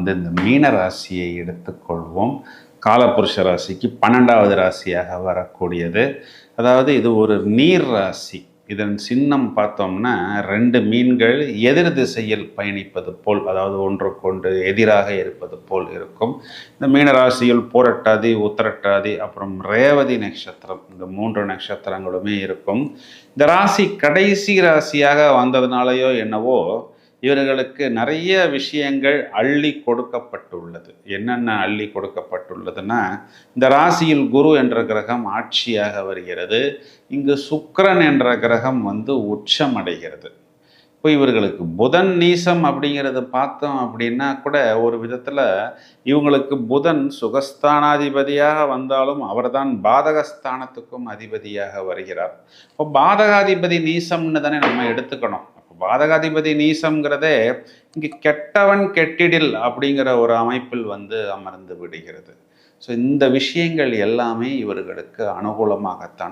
வந்து இந்த மீன ராசியை எடுத்துக்கொள்வோம். காலபுருஷ ராசிக்கு பன்னெண்டாவது ராசியாக வரக்கூடியது. அதாவது இது ஒரு நீர் ராசி. இதன் சின்னம் பார்த்தோம்னா ரெண்டு மீன்கள் எதிர் திசையில் பயணிப்பது போல் அதாவது ஒன்றுக்கொன்று எதிராக இருப்பது போல் இருக்கும். இந்த மீன ராசியில் உத்தரட்டாதி அப்புறம் ரேவதி நட்சத்திரம் இந்த மூன்று நட்சத்திரங்களுமே இருக்கும். இந்த ராசி கடைசி ராசியாக வந்ததுனாலையோ என்னவோ இவர்களுக்கு நிறைய விஷயங்கள் அள்ளி கொடுக்கப்பட்டுள்ளது. என்னென்ன அள்ளி கொடுக்கப்பட்டுள்ளதுன்னா இந்த ராசியில் குரு என்ற கிரகம் ஆட்சியாக வருகிறது. இங்கு சுக்கரன் என்ற கிரகம் வந்து உச்சம் அடைகிறது இப்போ இவர்களுக்கு புதன் நீசம் அப்படிங்கிறது பார்த்தோம் அப்படின்னா கூட ஒரு விதத்தில் இவங்களுக்கு புதன் சுகஸ்தானாதிபதியாக வந்தாலும் அவர்தான் பாதகஸ்தானத்துக்கும் அதிபதியாக வருகிறார். இப்போ பாதகாதிபதி நீசம்னு தானே நம்ம எடுத்துக்கணும். பாதகாதிபதி நீசம்ங்கிறதே இங்கே கெட்டவன் கெட்டிடில் அப்படிங்கிற ஒரு அமைப்பில் வந்து அமர்ந்து விடுகிறது. ஸோ இந்த விஷயங்கள் எல்லாமே இவர்களுக்கு அனுகூலமாகத்தான்